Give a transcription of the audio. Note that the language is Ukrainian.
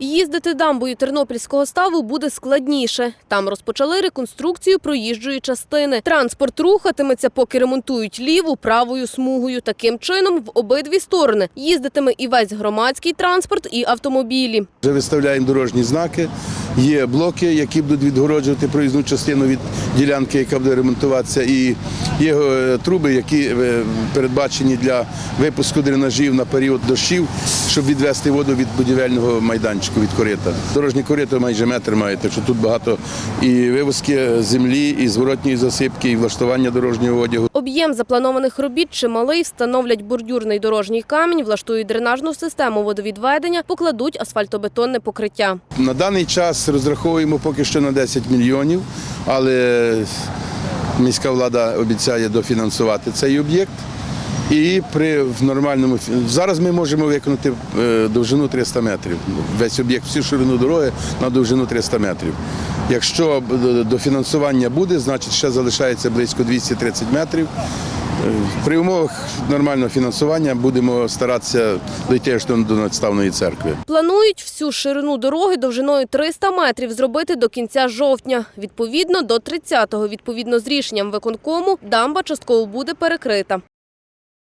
Їздити дамбою тернопільського ставу буде складніше. Там розпочали реконструкцію проїжджої частини. Транспорт рухатиметься, поки ремонтують ліву правою смугою. Таким чином в обидві сторони їздитиме і весь громадський транспорт, і автомобілі. Вже виставляємо дорожні знаки. Є блоки, які будуть відгороджувати проїзну частину від ділянки, яка буде ремонтуватися. І є е, труби, які е, передбачені для випуску дренажів на період дощів, щоб відвести воду від будівельного майданчику, від корита. Дорожні корито майже метр маєте, що тут багато і вивозки землі, і зворотньої засипки, і влаштування дорожнього одягу. Об'єм запланованих робіт чималий, встановлять бордюрний дорожній камінь, влаштують дренажну систему водовідведення, покладуть асфальтобетонне покриття. На даний час розраховуємо поки що на 10 мільйонів, але міська влада обіцяє дофінансувати цей об'єкт. І при в нормальному зараз ми можемо виконати е, довжину 300 метрів. Весь об'єкт, всю ширину дороги на довжину 300 метрів. Якщо дофінансування буде, значить ще залишається близько 230 метрів. При умовах нормального фінансування будемо старатися дойти до надставної церкви. Планують всю ширину дороги довжиною 300 метрів зробити до кінця жовтня. Відповідно, до 30-го, відповідно з рішенням виконкому, дамба частково буде перекрита.